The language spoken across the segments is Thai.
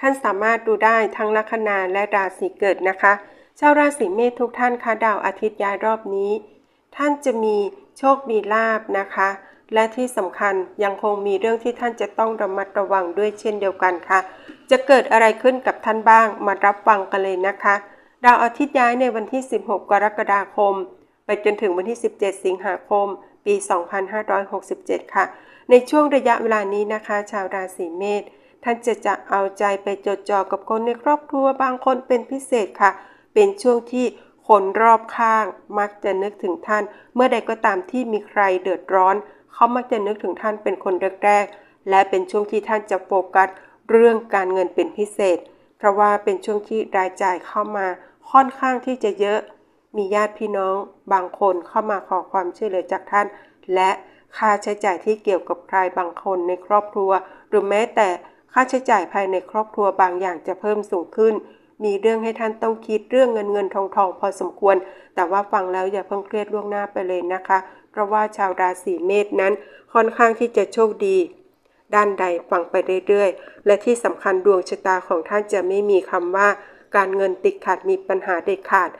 ท่านสามารถดูได้ทั้งลัคนาและราศีเกิดนะคะ ชาวราศีเมษทุกท่านคะดาวอาทิตย์ย้ายรอบนี้ ท่านจะมีโชคมีลาบนะคะ และที่สำคัญยังคงมีเรื่องที่ท่านจะต้องระมัดระวังด้วยเช่นเดียวกันค่ะ จะเกิดอะไรขึ้นกับท่านบ้างมารับฟังกันเลยนะคะ ดาวอาทิตย์ย้ายในวันที่ 16 กรกฎาคม ไปจนถึงวันที่ 17 สิงหาคม ปี 2567 ค่ะ ในช่วงระยะเวลานี้นะคะ ชาวราศีเมษ ท่านจะจะเอาใจไปจดจ่อกับคนในครอบครัวบางคนเป็นพิเศษค่ะ เป็นช่วงที่คนรอบข้างมักจะนึกถึงท่าน เมื่อใดก็ตามที่มีใครเดือดร้อน เขามักจะนึกถึงท่านเป็นคนแรกๆ และเป็นช่วงที่ท่านจะโฟกัสเรื่องการเงินเป็นพิเศษ เพราะว่าเป็นช่วงที่รายจ่ายเข้ามาค่อนข้างที่จะเยอะ มีญาติพี่น้องบางคนเข้ามาขอความช่วยเหลือจากท่าน และค่าใช้จ่ายที่เกี่ยวกับใครบางคนในครอบครัว หรือแม้แต่ ค่าใช้จ่ายภายในครอบครัวบางอย่างจะเพิ่มสูงขึ้น มีเรื่องให้ท่านต้องคิดเรื่องเงินเงินทองทองพอสมควร แต่ว่าฟังแล้วอย่าเพิ่งเครียดล่วงหน้าไปเลยนะคะ เพราะว่าชาวราศีเมษนั้นค่อนข้างที่จะโชคดี ด้านใดฟังไปเรื่อยๆ และที่สำคัญดวงชะตาของท่านจะไม่มีคำว่า การเงินติดขัดมีปัญหาเด็ดขาด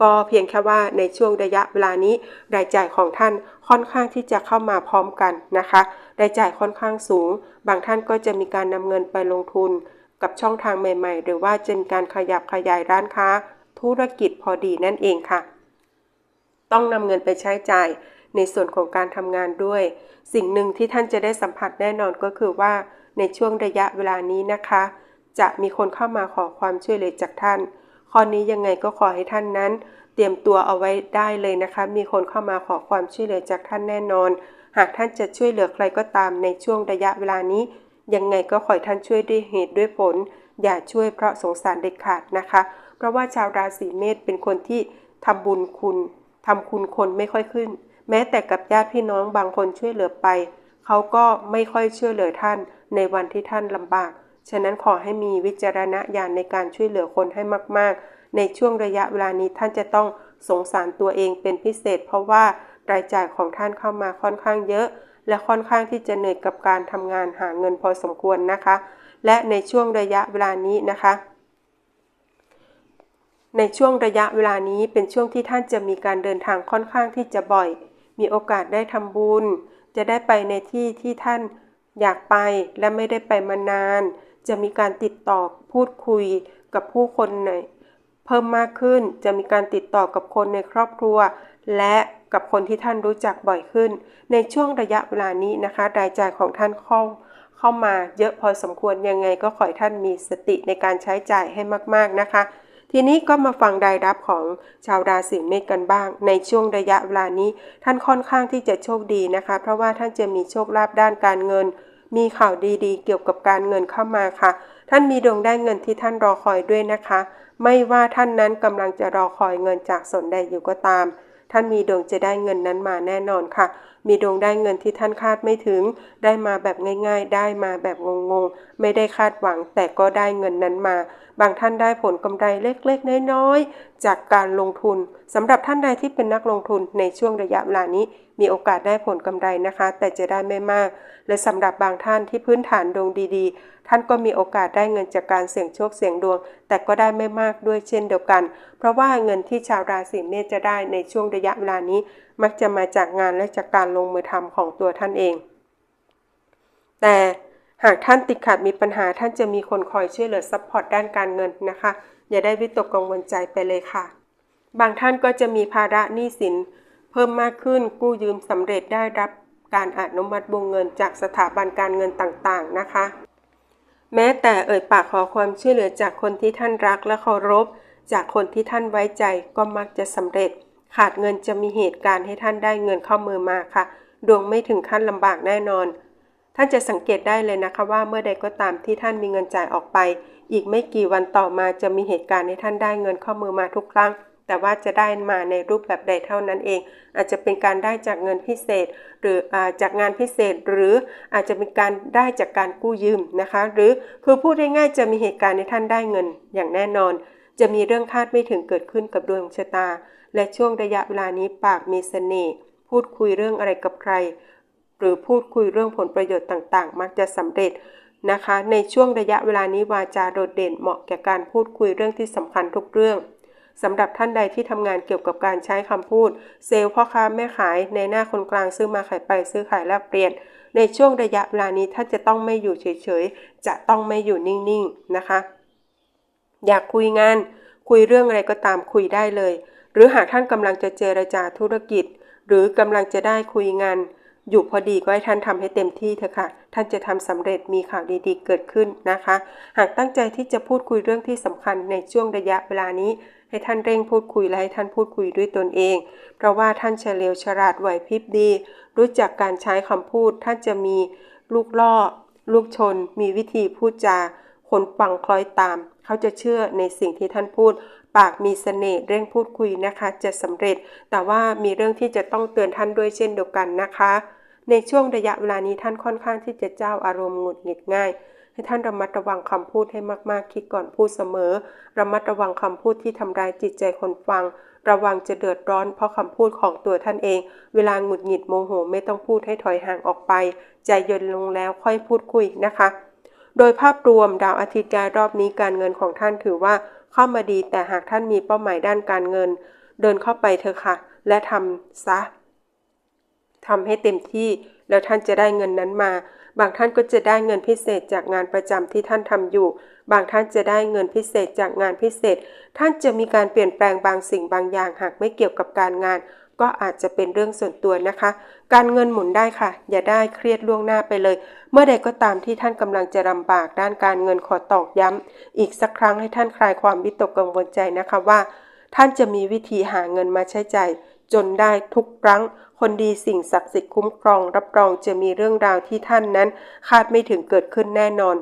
ก็เพียงแค่ว่าในช่วงระยะเวลานี้รายจ่ายของท่าน ค่อนข้างที่จะเข้ามาพร้อมกันนะคะรายจ่ายค่อนข้างสูง บางท่านก็จะมีการนำเงินไปลงทุน กับช่องทางใหม่ ๆ หรือว่าจะมีการขยับขยายร้านค้า ธุรกิจพอดีนั่นเองค่ะ ต้องนำเงินไปใช้จ่ายในส่วนของการทำงานด้วย สิ่งหนึ่งที่ท่านจะได้สัมผัสแน่นอนก็คือว่า ในช่วงระยะเวลานี้นะคะ จะมีคนเข้ามาขอความช่วยเหลือจากท่านข้อนี้ยังไงก็ขอให้ท่านนั้น ตรียมตัวเอาไว้ได้เลยนะคะ มีคนเข้ามาขอความช่วยเหลือจากท่านแน่นอน หากท่านจะช่วยเหลือใครก็ตามในช่วงระยะเวลานี้ ยังไงก็ขอให้ท่านช่วยด้วยเหตุด้วยผล อย่าช่วยเพราะสงสารเด็ดขาดนะคะ เพราะว่าชาวราศีเมษเป็นคนที่ทำบุญคุณทำคุณคนไม่ค่อยขึ้น แม้แต่กับญาติพี่น้องบางคนช่วยเหลือไป เขาก็ไม่ค่อยช่วยเหลือท่าน ในวันที่ท่านลำบาก ฉะนั้นขอให้มีวิจารณญาณในการช่วยเหลือคนให้มาก ๆ ในช่วงระยะเวลานี้ท่านจะต้องสงสารตัวเองเป็นพิเศษ เพราะว่ารายจ่ายของท่านเข้ามาค่อนข้างเยอะ และค่อนข้างที่จะเหนื่อยกับการทำงานหาเงินพอสมควรนะคะ และในช่วงระยะเวลานี้นะคะ ในช่วงระยะเวลานี้เป็นช่วงที่ท่านจะมีการเดินทางค่อนข้างที่จะบ่อย มีโอกาสได้ทำบุญ จะได้ไปในที่ที่ท่านอยากไปและไม่ได้ไปมานาน จะมีการติดต่อพูดคุยกับผู้คนใน เพิ่มมากขึ้น จะมีการติดต่อกับคนในครอบครัว และกับคนที่ท่านรู้จักบ่อยขึ้น ในช่วงระยะเวลานี้นะคะ รายจ่ายของท่านเข้าเข้ามาเยอะพอสมควรยังไงก็ขอให้ท่านมีสติในการใช้จ่ายให้มากๆนะคะ ทีนี้ก็มาฟังรายรับของชาวราศีเมษกันบ้าง ในช่วงระยะเวลานี้ท่านค่อนข้างที่จะโชคดีนะคะ เพราะว่าท่านจะมีโชคลาภด้านการเงิน มีข่าวดีๆ เกี่ยวกับการเงินเข้ามาค่ะ ท่านมีดวงได้เงินที่ท่านรอคอยด้วยนะคะ ไม่ว่าท่านนั้นกำลังจะรอคอยเงินจากสนใดอยู่ก็ตาม ท่านมีดวงจะได้เงินนั้นมาแน่นอนค่ะ มีดวงได้เงินที่ท่านคาดไม่ถึง ได้มาแบบง่าย ๆ ได้มาแบบงงๆ ไม่ได้คาดหวังแต่ก็ได้เงินนั้นมา บางท่านได้ผลกำไรเล็กๆ น้อยๆ จากการลงทุนสำหรับท่านใดที่เป็นนักลงทุนในช่วงระยะเวลานี้ มีโอกาสได้ผลกำไรนะคะ แต่จะได้ไม่มาก และสำหรับบางท่านที่พื้นฐานดวงดีๆ ท่านก็มีโอกาสได้เงินจากการเสี่ยงโชคเสี่ยงดวง แต่ก็ได้ไม่มากด้วยเช่นเดียวกัน เพราะว่าเงินที่ชาวราศีเมษจะได้ในช่วงระยะเวลานี้ มักจะมาจากงานและจากการลงมือทำของตัวท่านเอง แต่ หากท่านติดขัดมีปัญหาท่านจะมีคนคอยช่วยเหลือซัพพอร์ตด้านการเงินนะคะ อย่าได้วิตกกังวลใจไปเลยค่ะ บางท่านก็จะมีภาระหนี้สิน เพิ่มมากขึ้นกู้ยืมสำเร็จได้รับการอนุมัติวงเงินจากสถาบันการเงินต่างๆนะคะ แม้แต่เอ่ยปากขอความช่วยเหลือจากคนที่ท่านรักและเคารพ จากคนที่ท่านไว้ใจก็มักจะสำเร็จ ขาดเงินจะมีเหตุการณ์ให้ท่านได้เงินเข้ามือมาค่ะ ดวงไม่ถึงขั้นลำบากแน่นอน ท่านจะสังเกตได้เลยนะคะว่าเมื่อใดก็ตามที่ท่านมีเงินจ่ายออกไป อีกไม่กี่วันต่อมาจะมีเหตุการณ์ให้ท่านได้เงินเข้ามือมาทุกครั้ง แต่ว่าจะได้มาในรูปแบบใดเท่านั้นเอง อาจจะเป็นการได้จากเงินพิเศษ หรืออจากงานพิเศษ หรืออาจจะเป็นการได้จากการกู้ยืมนะคะ หรือคือพูดง่ายๆจะมีเหตุการณ์ให้ท่านได้เงินอย่างแน่นอน จะมีเรื่องคาดไม่ถึงเกิดขึ้นกับดวงชะตา และช่วงระยะเวลานี้ปากมีเสน่ห์พูดคุยเรื่องอะไรกับใคร หรือพูดคุยเรื่องผลประโยชน์ต่างๆ มักจะสำเร็จนะคะ ในช่วงระยะเวลานี้วาจาโดดเด่นเหมาะแก่การพูดคุยเรื่องที่สำคัญทุกเรื่องสำหรับท่านใดที่ทำงานเกี่ยวกับการใช้คำพูด เซลล์พ่อค้าแม่ขายในหน้าคนกลางซื้อมาขายไปซื้อขายแลกเปลี่ยน ในช่วงระยะเวลานี้ท่านจะต้องไม่อยู่เฉยๆ จะต้องไม่อยู่นิ่งๆนะคะ อยากคุยงาน คุยเรื่องอะไรก็ตามคุยได้เลย หรือหากท่านกำลังจะเจรจาธุรกิจ หรือกำลังจะได้คุยงาน อยู่พอดีก็ให้ท่านทำให้เต็มที่เถอะค่ะ ท่านจะทำสำเร็จมีข่าวดีๆ เกิดขึ้นนะคะ หากตั้งใจที่จะพูดคุยเรื่องที่สำคัญในช่วงระยะเวลานี้ ให้ท่านเร่งพูดคุยและให้ท่านพูดคุยด้วยตนเอง เพราะว่าท่านเฉลียวฉลาดไหวพริบดี รู้จักการใช้คำพูด ท่านจะมีลูกล่อ ลูกชน มีวิธีพูดจา คนฟังคล้อยตาม เขาจะเชื่อในสิ่งที่ท่านพูดปากมีเสน่ห์เร่งพูดคุยนะคะ จะสำเร็จ แต่ว่ามีเรื่องที่จะต้องเตือนท่านด้วยเช่นเดียวกันนะคะ ในช่วงระยะเวลานี้ท่านค่อนข้างที่จะเจ้าอารมณ์หงุดหงิดง่ายให้ท่านระมัดระวังคำพูดให้มากๆ คิดก่อนพูดเสมอ ระมัดระวังคำพูดที่ทำร้ายจิตใจคนฟัง ระวังจะเดือดร้อนเพราะคำพูดของตัวท่านเอง เวลาหงุดหงิดโมโหไม่ต้องพูดให้ถอยห่างออกไป ใจเย็นลงแล้วค่อยพูดคุยนะคะ โดยภาพรวมดาวอาทิตย์ย้ายรอบนี้การเงินของท่านถือว่าเข้ามาดีแต่หากท่านมีเป้าหมายด้านการเงิน เดินเข้าไปเถอะค่ะ และทำซะ ทำให้เต็มที่ แล้วท่านจะได้เงินนั้นมา บางท่านก็จะได้เงินพิเศษจากงานประจำที่ท่านทำอยู่ บางท่านจะได้เงินพิเศษจากงานพิเศษ ท่านจะมีการเปลี่ยนแปลงบางสิ่งบางอย่างหากไม่เกี่ยวกับการงาน ก็อาจจะเป็นเรื่องส่วนตัวนะคะ การเงินหมุนได้ค่ะ อย่าได้เครียดล่วงหน้าไปเลย เมื่อใดก็ตามที่ท่านกำลังจะลำบากด้านการเงินขอตอกย้ำอีกสักครั้งให้ท่านคลายความวิตกกังวลใจนะคะว่าท่านจะมีวิธีหาเงินมาใช้ใจ่าย จนได้ทุกครั้ง คนดีสิ่งศักดิ์สิทธิ์คุ้มครอง รับรองจะมีเรื่องราวที่ท่านนั้น คาดไม่ถึงเกิดขึ้นแน่นอน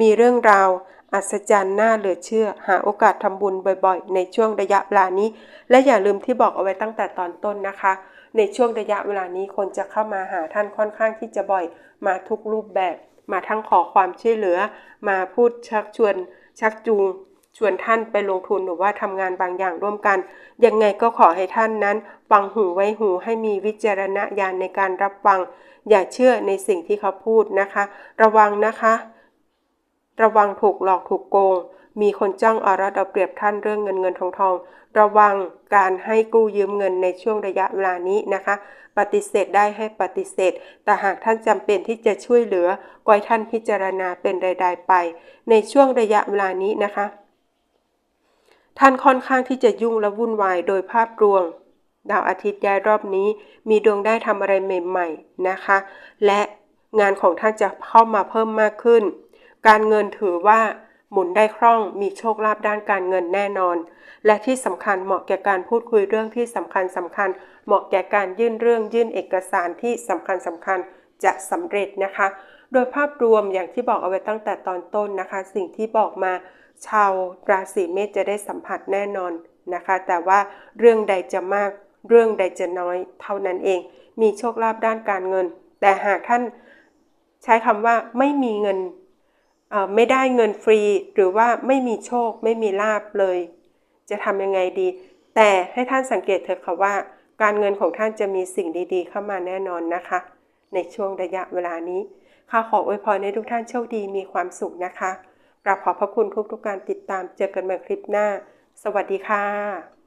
มีเรื่องราวอัศจรรย์น่าเหลือเชื่อ หาโอกาสทำบุญบ่อยๆ ในช่วงระยะเวลานี้ และอย่าลืมที่บอกเอาไว้ตั้งแต่ตอนต้นนะคะ ในช่วงระยะเวลานี้คนจะเข้ามาหาท่านค่อนข้างที่จะบ่อย มาทุกรูปแบบ มาทั้งขอความช่วยเหลือ มาพูดชักชวน ชักจูง ชวนท่านไปลงทุนหรือว่าทำงานบางอย่างร่วมกัน ยังไงก็ขอให้ท่านนั้นฟังหูไว้หูให้มีวิจารณญาณในการรับฟัง อย่าเชื่อในสิ่งที่เขาพูดนะคะ ระวังนะคะ ระวังถูกหลอกถูกโกง มีคนจ้องเอารัดเอาเปรียบท่านเรื่องเงินเงินทองทอง ระวังการให้กู้ยืมเงินในช่วงระยะเวลานี้นะคะ ปฏิเสธได้ให้ปฏิเสธ แต่หากท่านจำเป็นที่จะช่วยเหลือก็ให้ท่านพิจารณาเป็นรายๆไป ในช่วงระยะเวลานี้นะคะ ท่านค่อนข้างที่จะยุ่งและวุ่นวายโดยภาพรวม ดาวอาทิตย์ย้ายรอบนี้ มีดวงได้ทำอะไรใหม่ๆนะคะ และงานของท่านจะเข้ามาเพิ่มมากขึ้น การเงินถือว่าหมุนได้คล่องมีโชคลาภด้านการเงินแน่นอน และที่สำคัญเหมาะแก่การพูดคุยเรื่องที่สำคัญสำคัญ เหมาะแก่การยื่นเรื่องยื่นเอกสารที่สำคัญสำคัญจะสำเร็จนะคะ โดยภาพรวมอย่างที่บอกเอาไว้ตั้งแต่ตอนต้นนะคะ สิ่งที่บอกมาชาวราศีเมษจะได้สัมผัสแน่นอนนะคะ แต่ว่าเรื่องใดจะมากเรื่องใดจะน้อยเท่านั้นเอง มีโชคลาภด้านการเงิน แต่หากท่านใช้คำว่าไม่มีเงินไม่ได้เงินฟรี หรือว่าไม่มีโชคไม่มีลาบเลย จะทำยังไงดี แต่ให้ท่านสังเกตเถอะค่ะว่า การเงินของท่านจะมีสิ่งดีๆ เข้ามาแน่นอนนะคะ ในช่วงระยะเวลานี้ ข้าขออวยพรให้ทุกท่านโชคดีมีความสุขนะคะกราบขอบพระคุณทุกๆการติดตามเจอกันใหม่คลิปหน้า สวัสดีค่ะ